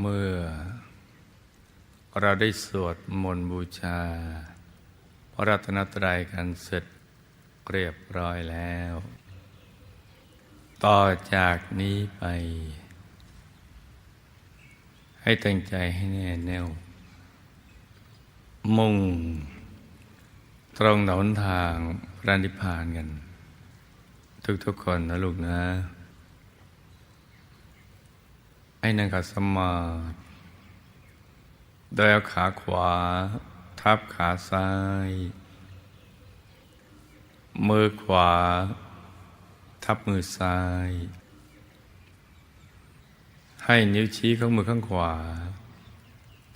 เมื่อ เราได้สวดมนต์บูชา พระรัตนตรัยกันเสร็จเรียบร้อยแล้ว ต่อจากนี้ไป ให้ตั้งใจให้แน่แน่ว มุ่ง ตรงหนทางพระนิพพานกัน ทุกๆคนนะลูกนะ ให้นั่งขัดสมาธิโดยเอาขาขวา ทับขาซ้าย มือขวา ทับมือซ้าย ให้นิ้วชี้ของมือข้างขวา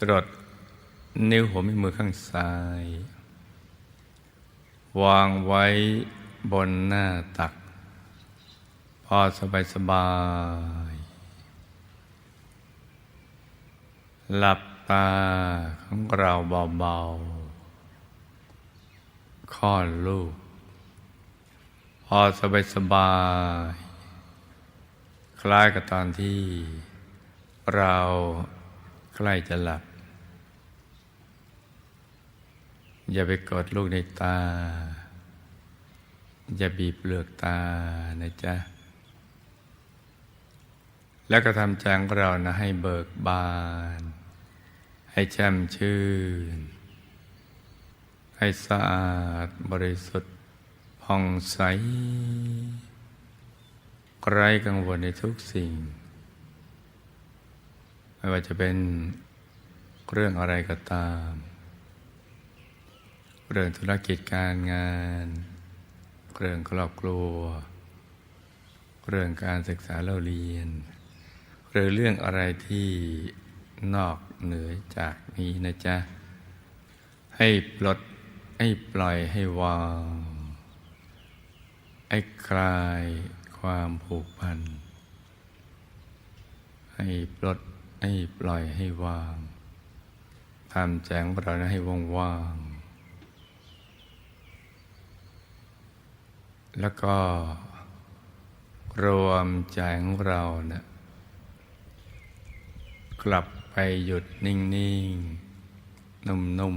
ตรวจนิ้วหัวแม่มือข้างซ้าย วางไว้บนหน้าตัก พอสบายสบายๆ หลับตาของเราเบาๆคลอดลูก พอสบายสบายๆคล้ายกับตอนที่เราใกล้จะหลับ อย่าไปกดลูกในตา อย่าบีบเปลือกตานะจ๊ะ แล้วก็ทำใจของเรานะให้เบิกบาน ให้แช่มชื่น ให้สะอาดบริสุทธิ์ผ่องใสไร้กังวลในทุกสิ่ง ไม่ว่าจะเป็นเรื่องอะไรก็ตาม เรื่องธุรกิจการงาน เรื่องครอบครัว เรื่องการศึกษาเราเรียน หรือเรื่องอะไรที่ นอกเหนือจากนี้นะจ๊ะ ให้ปลด ให้ปล่อยให้วางให้คลายความผูกพัน ให้ปลด ให้ปล่อยให้วางทำแจงเรานะให้ว่างว่างๆแล้วก็รวมใจของเรานะกลับ ไปหยุดนิ่งๆ นุ่ม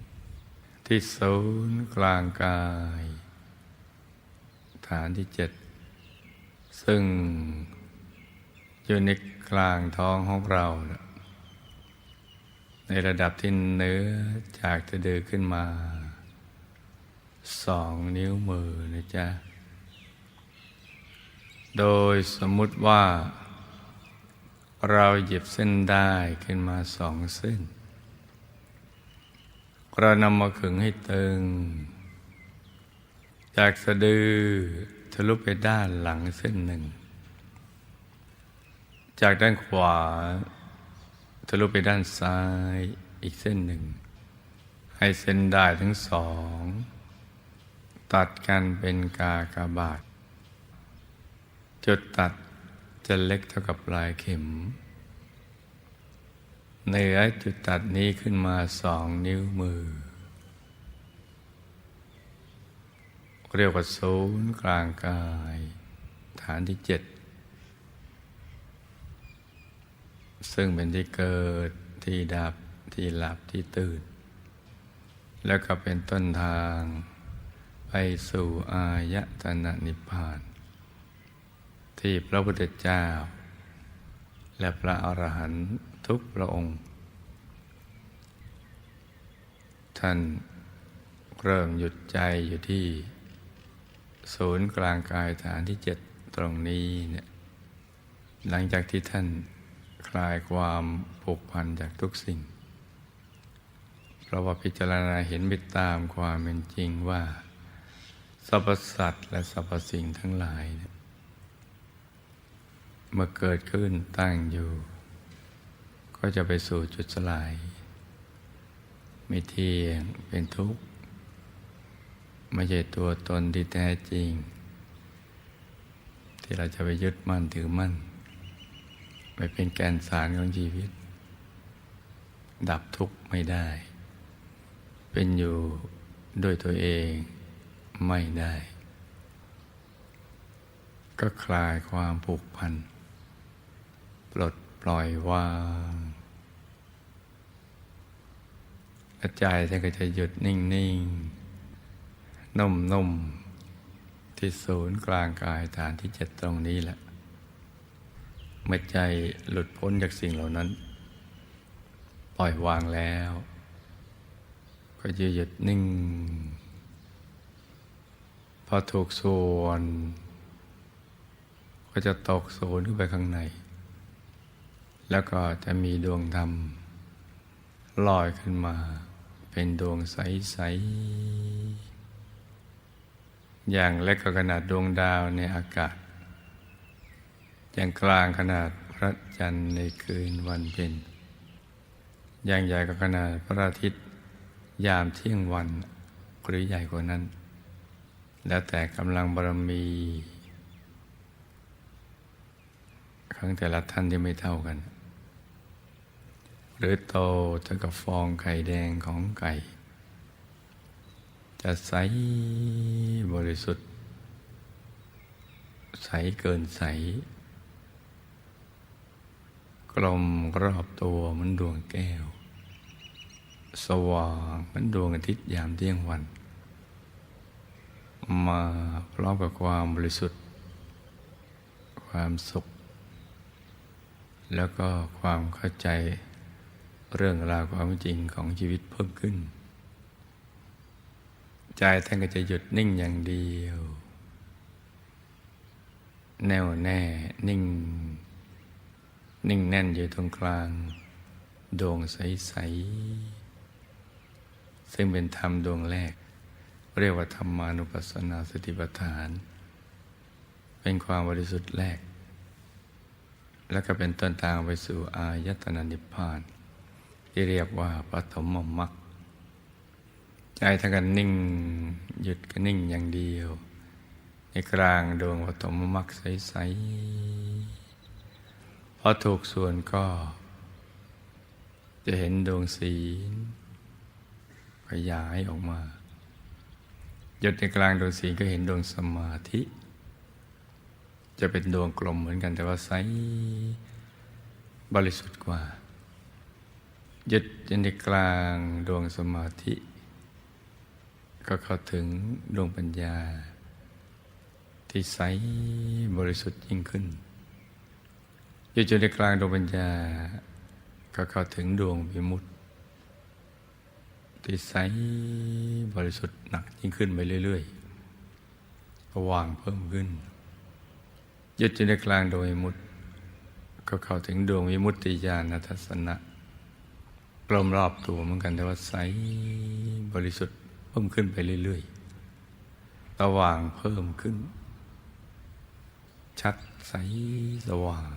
ๆ ที่ศูนย์กลางกาย ฐานที่เจ็ด ซึ่งอยู่ในกลางท้องของเรา ในระดับที่เนื้อจากจะเดือขึ้นมา สองนิ้วมือนะจ๊ะ โดยสมมุติว่า เราหยิบเส้นได้ขึ้นมาสองเส้น เรานำมาขึงให้ตึง จากสะดือทะลุไปด้านหลังเส้นหนึ่ง จากด้านขวา ทะลุไปด้านซ้ายอีกเส้นหนึ่ง ให้เส้นได้ทั้งสอง ตัดกันเป็นกากบาท จุดตัด จะเล็กเท่ากับปลายเข็ม เหนือจุดตัดนี้ขึ้นมาสองนิ้วมือ เรียกว่าศูนย์กลางกาย ฐานที่เจ็ด ซึ่งเป็นที่เกิดที่ดับที่หลับที่ตื่น แล้วก็เป็นต้นทาง ไปสู่อายตนะนิพพาน ที่พระพุทธเจ้า และพระอรหันต์ทุกพระองค์ ท่านเริ่มหยุดใจอยู่ที่ศูนย์กลางกายฐานที่เจ็ดตรงนี้เนี่ยหลังจากที่ท่านคลายความผูกพันจากทุกสิ่ง เพราะว่าพิจารณาเห็นไปตามความเป็นจริงว่า สรรพสัตว์และสรรพสิ่งทั้งหลายเนี่ย เมื่อเกิดขึ้นตั้งอยู่ ก็จะไปสู่จุดสลาย ไม่เที่ยงเป็นทุกข์ ไม่ใช่ตัวตนที่แท้จริง ที่เราจะไปยึดมั่นถือมั่นไปเป็นแกนสารของชีวิต ดับทุกข์ไม่ได้ เป็นอยู่ด้วยตัวเองไม่ได้ ก็คลายความผูกพัน ปลดปล่อยวางและใจท่านก็จะหยุดนิ่งๆนุ่มๆ ที่ศูนย์กลางกายฐานที่เจ็ดตรงนี้แหละ เมื่อใจหลุดพ้นจากสิ่งเหล่านั้น ปล่อยวางแล้ว ก็จะหยุดนิ่ง พอถูกส่วน ก็จะตกศูนย์ขึ้นไปข้างใน แล้วก็จะมีดวงธรรมลอยขึ้นมา เป็นดวงใส ๆ อย่างเล็กก็ขนาดดวงดาวในอากาศ อย่างกลางขนาดพระจันทร์ในคืนวันเพ็ญอย่างใหญ่ก็ขนาดพระอาทิตย์ยามเที่ยงวันหรือใหญ่กว่านั้น แล้วแต่กำลังบารมีของแต่ละท่านที่ไม่เท่ากัน รือโตเท่ากับฟองไข่แดงของไก่ จะใสบริสุทธิ์ ใสเกินใส กลมรอบตัวเหมือนดวงแก้ว สว่างเหมือนดวงอาทิตย์ยามเที่ยงวัน มาพร้อมกับความบริสุทธิ์ ความสุข แล้วก็ความเข้าใจ เรื่องราวความจริงของชีวิตเพิ่มขึ้น ใจท่านก็จะหยุดนิ่งอย่างเดียว แน่วแน่นิ่ง นิ่งแน่นอยู่ตรงกลาง ดวงใส ๆ ซึ่งเป็นธรรมดวงแรก เรียกว่าธรรมานุปัสสนาสติปัฏฐาน เป็นความบริสุทธิ์แรก แล้วก็เป็นต้นทางไปสู่อายตนะนิพพาน ที่เรียกว่าปฐมมรรคใจทั้งกันนิ่งหยุดก็นิ่งอย่างเดียว ในกลางดวงปฐมมรรคใสๆพอถูกส่วนก็ จะเห็นดวงศีลขยายออกมา หยุดในกลางดวงศีลก็เห็นดวงสมาธิ จะเป็นดวงกลมเหมือนกันแต่ว่าใสบริสุทธิ์กว่า หยุดในกลางดวงสมาธิ ก็เข้าถึงดวงปัญญา ที่ใสบริสุทธิ์ยิ่งขึ้นหยุดอยู่ในกลางดวงปัญญา ก็เข้าถึงดวงวิมุตติที่ใสบริสุทธิ์หนักยิ่งขึ้นไปเรื่อยๆกว่างเพิ่มขึ้นหยุดอยู่ในกลางดวงวิมุตติก็เข้าถึงดวงวิมุตติญาณทัศนะ กลมรอบตัวเหมือนกันแต่ว่าใสบริสุทธิ์เพิ่มขึ้นไปเรื่อยๆสว่างเพิ่มขึ้น ชัดใสสว่าง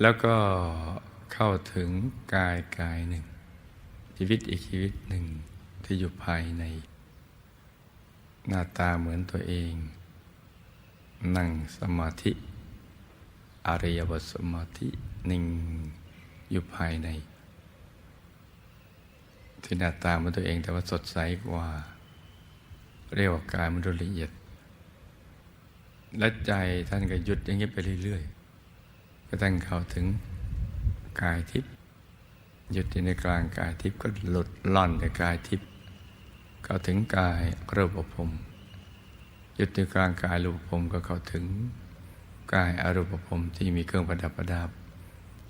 แล้วก็เข้าถึงกายกายหนึ่ง ชีวิตอีกชีวิตหนึ่งที่อยู่ภายใน หน้าตาเหมือนตัวเอง นั่งสมาธิอริยบทสมาธินิ่งอยู่ภายใน ที่หน้าตาเหมือนตัวเองแต่ว่าสดใสกว่า เรียกว่ากายมันดูละเอียด และใจท่านก็หยุดอย่างนี้ไปเรื่อยๆ ก็ตั้งเข้าถึงกายทิพย์หยุดอยู่ในกลางกายทิพย์ก็หลุดล่อนในกายทิพย์เข้าถึงกายรูปภพหยุดในกลางกายรูปภพก็เข้าถึงกายอรูปภพที่มีเครื่องประดับประดับ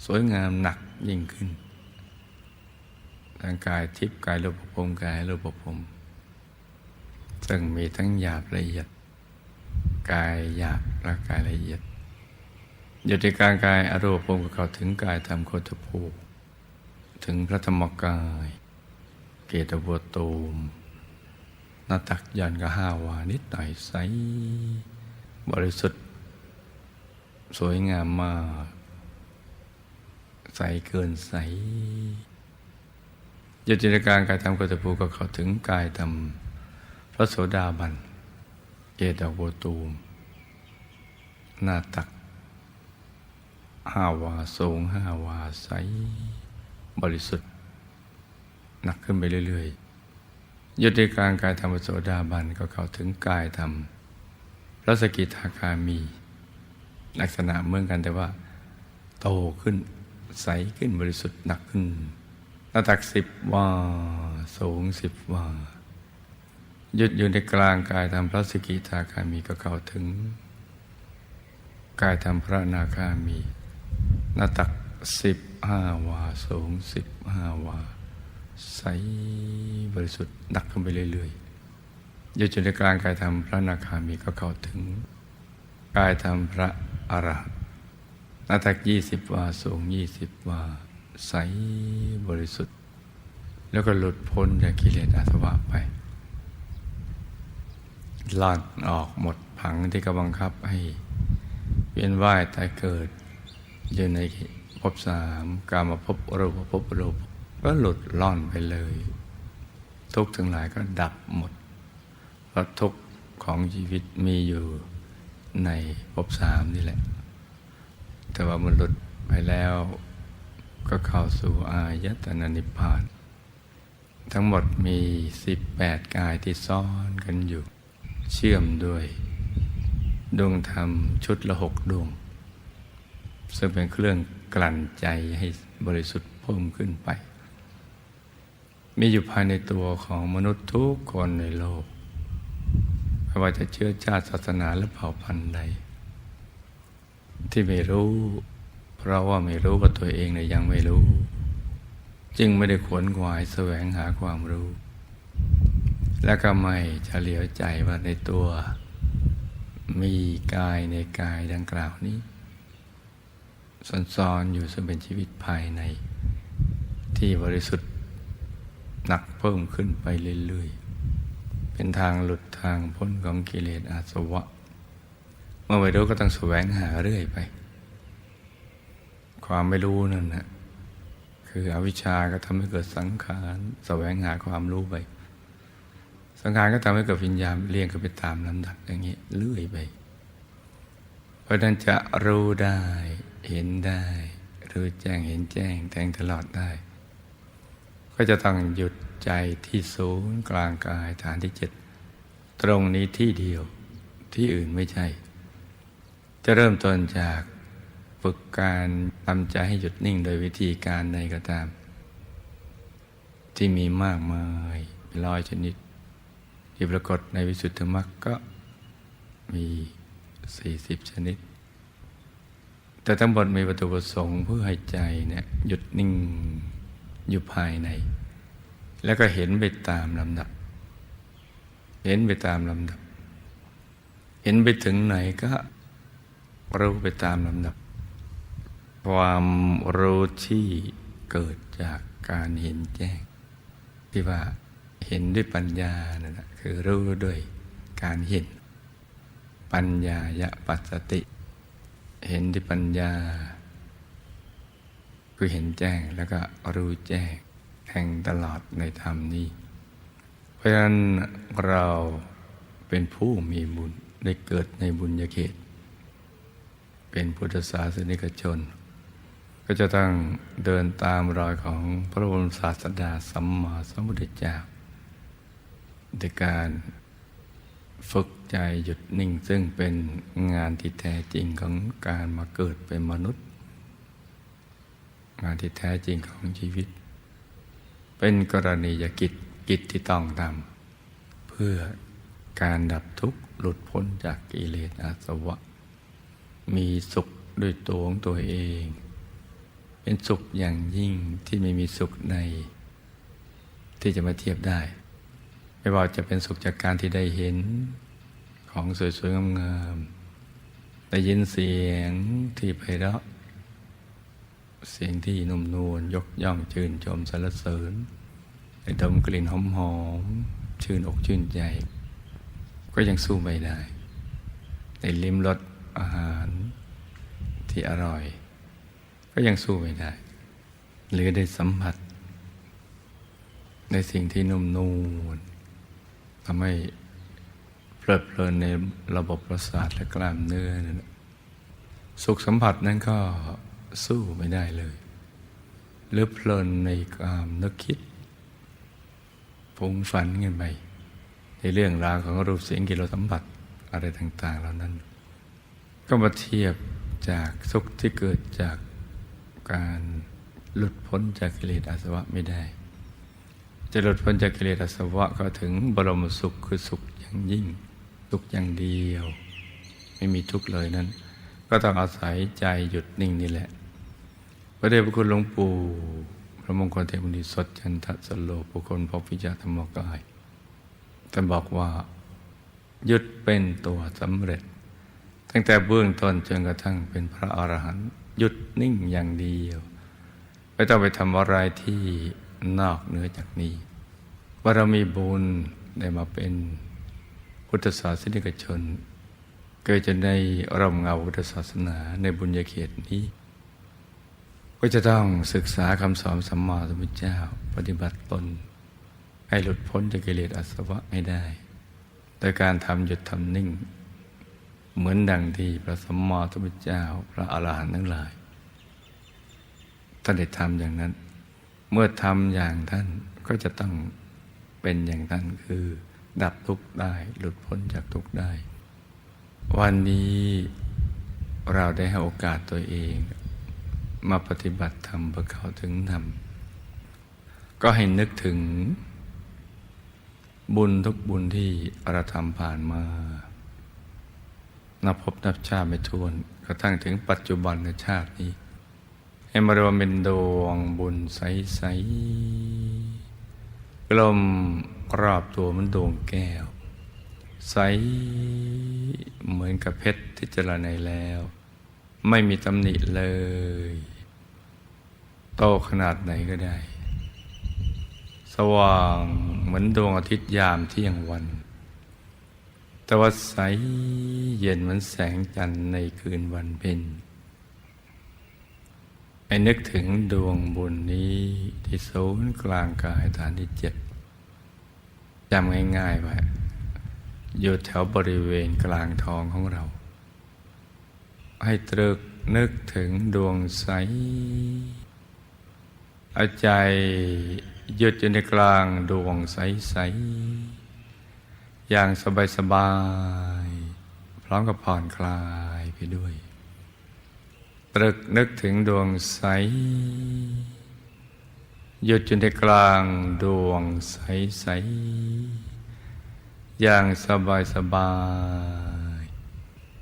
สวยงามหนักยิ่งขึ้น ทางกายทิพย์กายรูปภพกายรูปภพซึ่งมีทั้งหยาบละเอียด กายหยาบและกายละเอียดหยุดในกลางกายอรูปภพก็เข้าถึงกายธรรมโคตภูถึงพระธรรมกาย เกตบัวตูมหน้าตักยันก็ห้าวานิดหน่อยใสบริสุทธิ์ สวยงามมาก ใสเกินใส หยุดจินตการกายธรรมโคตภูก็เข้าถึงกายธรรมพระโสดาบันเกตบัวตูม หน้าตักห้าวาสูงห้าวาใส บริสุทธิ์ หนักขึ้นไปเรื่อยๆยุดในกางกายธรรมโสดาบันก็เข้าถึงกายธรรมพระสกิทาคามี ลักษณะเหมือนกันแต่ว่า โตขึ้นใสขึ้นบริสุทธิ์หนักขึ้น น้าตักสิบวา สูงสิบวายุดอยู่ในกลางกายทำพระสกิทาคามีก็เข้าถึง กายทำพระนาคามีหน้าตักสิบห้าวา สูงสิบห้าวา ใสบริสุทธิ์หนักขึ้นไปเรื่อยๆยุดอยู่ในกลางกายทำพระนาคามีก็เข้าถึง กายทำพระอรหันต์หน้าตักยี่สิบวา สูงยี่สิบวา ใสบริสุทธิ์ แล้วก็หลุดพ้นจากกิเลสอาสวะไปล่อนออกหมดผังที่กำบังคับให้เวียนว่ายตายเกิดอยู่ในภพสามกามาภพรูปภพรูปก็หลุดล่อนไปเลย ทุกทั้งหลายก็ดับหมดเพราะทุกของชีวิตมีอยู่ในภพสามนี่แหละ แต่ว่ามันหลุดไปแล้ว ก็เข้าสู่อายตนะนิพพาน ทั้งหมดมี 18 กายที่ซ่อนกันอยู่ เชื่อมด้วย ดวงธรรมชุดละหกดวง ซึ่งเป็นเครื่องกลั่นใจให้บริสุทธิ์เพิ่มขึ้นไป มีอยู่ภายในตัวของมนุษย์ทุกคนในโลกไม่ว่าจะเชื้อชาติศาสนาและเผ่าพันธุ์ใดที่ไม่รู้ เพราะว่าไม่รู้ว่าตัวเองเนี่ยยังไม่รู้ จึงไม่ได้ขวนขวายแสวงหาความรู้ และก็ไม่เฉลียวใจว่าในตัว มีกายในกายดังกล่าวนี้ซ่อนๆอยู่ซึ่งเป็นชีวิตภายใน ที่บริสุทธิ์หนักเพิ่มขึ้นไปเรื่อยๆ เป็นทางหลุดทางพ้นของกิเลสอาสวะ เมื่อไม่รู้ก็ต้องแสวงหาเรื่อยไป ความไม่รู้นั่นนะคืออวิชชาก็ทำให้เกิดสังขารแสวงหาความรู้ไป สังขารก็ทำให้เกิดวิญญาณเรียงกันไปตามลำดับอย่างนี้เรื่อยไป เพราะนั้นจะรู้ได้เห็นได้รู้แจ้งเห็นแจ้งแทงตลอดได้ ก็จะต้องหยุดใจที่ศูนย์กลางกายฐานที่เจ็ดตรงนี้ที่เดียวที่อื่นไม่ใช่ จะเริ่มต้นจาก ฝึกการทำใจให้หยุดนิ่งโดยวิธีการใดก็ตาม ที่มีมากมายเป็นร้อยชนิด ที่ปรากฏในวิสุทธิมรรคก็มีสี่สิบชนิด แต่ทั้งหมดมีวัตถุประสงค์เพื่อให้ใจเนี่ยหยุดนิ่งอยู่ภายใน แล้วก็เห็นไปตามลำดับ เห็นไปตามลำดับ เห็นไปถึงไหนก็รู้ไปตามลำดับ ความรู้ที่เกิดจากการเห็นแจ้ง ที่ว่าเห็นด้วยปัญญานั่นแหะคือรู้ด้วยการเห็น ปัญญายะปัสสติ เห็นด้วยปัญญา คือเห็นแจ้งแล้วก็รู้แจ้งแห่งตลอดในธรรมนี้ เพราะฉะนั้นเราเป็นผู้มีบุญได้เกิดในบุญญาเขต เป็นพุทธศาสนิกชน ก็จะต้องเดินตามรอยของพระบรมศาสดาสัมมาสัมพุทธเจ้าในการฝึกใจหยุดนิ่งซึ่งเป็นงานที่แท้จริงของการมาเกิดเป็นมนุษย์ งานที่แท้จริงของชีวิต เป็นกรณียกิจกิจที่ต้องทำเพื่อการดับทุกข์หลุดพ้นจากกิเลสอาสวะ มีสุขด้วยตัวของตัวเอง เป็นสุขอย่างยิ่งที่ไม่มีสุขใน ที่จะมาเทียบได้ ไม่ว่าจะเป็นสุขจากการที่ได้เห็นของสวยๆงามๆได้ยินเสียงที่ไพเราะเสียงที่นุ่มนวลยกย่องชื่นชมสรรเสริญได้ดมกลิ่นหอมๆชื่นอกชื่นใจ ก็ยังสู้ไม่ได้ได้ลิ้มรสอาหารที่อร่อย ก็ยังสู้ไม่ได้ หรือได้สัมผัส ในสิ่งที่นุ่มนวลทำให้เพลิดเพลินในระบบประสาทและกล้ามเนื้อนั่นแหละสุขสัมผัสนั้นก็สู้ไม่ได้เลย หรือเพลินในความนึกคิดฟุ้งฝันกันไปในเรื่องราวของรูปเสียงกิโลสัมผัสอะไรต่าง ๆ เหล่านั้น ก็มาเทียบจากสุขที่เกิดจาก การหลุดพ้นจากกิเลสอาสวะไม่ได้ จะหลุดพ้นจากกิเลสอาสวะก็ถึงบรมสุขคือสุขอย่างยิ่ง สุขอย่างเดียว ไม่มีทุกข์เลยนั้น ก็ต้องอาศัยใจหยุดนิ่งนี่แหละ พระเดชพระคุณหลวงปู่พระมงคลเทพบุตรสดจันทสโลบุคคลพบวิจารธรรมกายท่านบอกว่าหยุดเป็นตัวสำเร็จ ตั้งแต่เบื้องต้นจนกระทั่งเป็นพระอรหันต์ หยุดนิ่งอย่างเดียว ไม่ต้องไปทำอะไรที่นอกเหนือจากนี้ว่าเรามีบุญได้มาเป็นพุทธศาสนิกชน เกิดจะในร่มเงาพุทธศาสนาในบุญญาเขตนี้ ก็จะต้องศึกษาคำสอนสัมมาสัมพุทธเจ้า ปฏิบัติตน ให้หลุดพ้นจากกิเลสอาสวะไม่ได้ โดยการทำหยุดทำนิ่ง เหมือนดังที่พระสมมาสัมพุทธเจ้าพระอาหารหันต์ทั้งหลายท่านได้ทำอย่างนั้น เมื่อทำอย่างท่านก็จะต้องเป็นอย่างท่านคือ ดับทุกข์ได้หลุดพ้นจากทุกข์ได้ วันนี้เราได้ให้โอกาสตัวเอง มาปฏิบัติธรรมเพื่อเข้าถึงธรรมก็ให้นึกถึงบุญทุกบุญที่เราทำผ่านมา นับพบนับชาติไม่ทวนกระทั่งถึงปัจจุบันในชาตินี้ ให้มารวมเป็นดวงบุญใสๆกลมรอบตัวเหมันดวงแก้ว ใสเหมือนกับเพชรที่เจรไนแล้ว ไม่มีตำหนิเลย โตขนาดไหนก็ได้ สว่างเหมือนดวงอาทิตย์ยามเที่ยงวัน ต่ว่าใสเย็นเหมือนแสงจันทร์ในคืนวันเพ็ญไอ้นึกถึงดวงบุญนี้ที่ศูนย์กลางกายฐานที่เจ็ดจำง่ายๆไว้อยู่แถวบริเวณกลางท้องของเรา ให้ตรึกนึกถึงดวงใสเอาใจหยุดอยู่ในกลางดวงใสๆ อย่างสบายๆพร้อมกับผ่อนคลายไปด้วย ตรึกนึกถึงดวงใส หยุดอยู่ในกลางดวงใสๆอย่างสบาย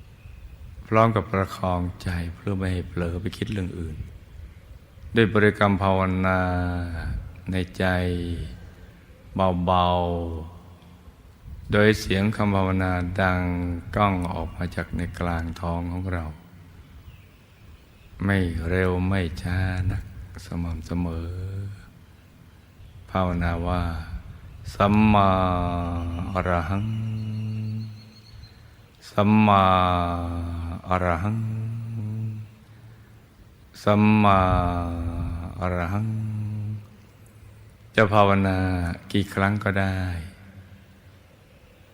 ๆพร้อมกับประคองใจเพื่อไม่ให้เผลอไปคิดเรื่องอื่น ด้วยบริกรรมภาวนาในใจเบาๆ โดยเสียงคำภาวนาดังก้องออกมาจากในกลางท้องของเรา ไม่เร็วไม่ช้านักสม่ำเสมอ ภาวนาว่า สัมมาอรหัง สัมมาอรหัง สัมมาอรหัง จะภาวนากี่ครั้งก็ได้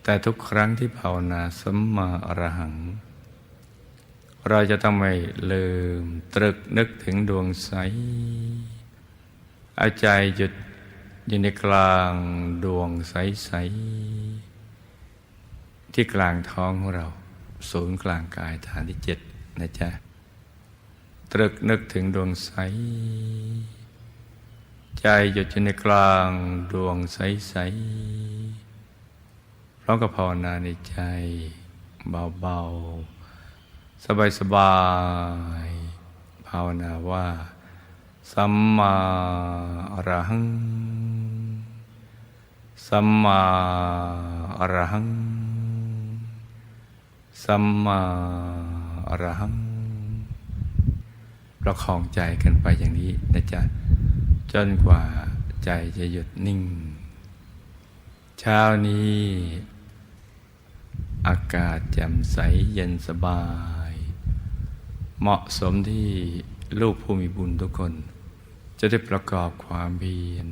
แต่ทุกครั้งที่ภาวนาสัมมาอรหัง เราจะต้องไม่ลืมตรึกนึกถึงดวงใสเอาใจหยุดอยู่ในกลางดวงใสๆที่กลางท้องของเรา ศูนย์กลางกายฐานที่เจ็ดนะจ๊ะ ตรึกนึกถึงดวงใส ใจหยุดอยู่ในกลางดวงใสๆพ ร้อมกับภาวนาในใจ เบาๆ สบายๆ ภาวนาว่า สัมมาอรหัง สัมมาอรหัง สัมมาอรหัง ประคองใจกันไปอย่างนี้นะจ๊ะ จนกว่าใจจะหยุดนิ่ง เช้านี้ อากาศแจ่มใสเย็นสบาย เหมาะสมที่ลูกผู้มีบุญทุกคน จะได้ประกอบความเพียร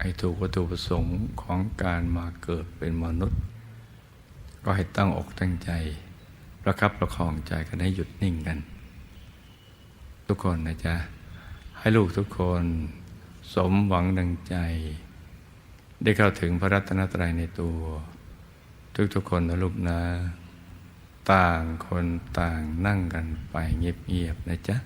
ให้ถูกวัตถุประสงค์ของการมาเกิดเป็นมนุษย์ ก็ให้ตั้งอกตั้งใจ ประคับประคองใจกันให้หยุดนิ่งกัน ทุกคนนะจ๊ะ ให้ลูกทุกคนสมหวังดังใจ ได้เข้าถึงพระรัตนตรัยในตัว ทุกๆคนนะลูกนะ ต่างคนต่างนั่งกันไปเงียบๆนะจ๊ะ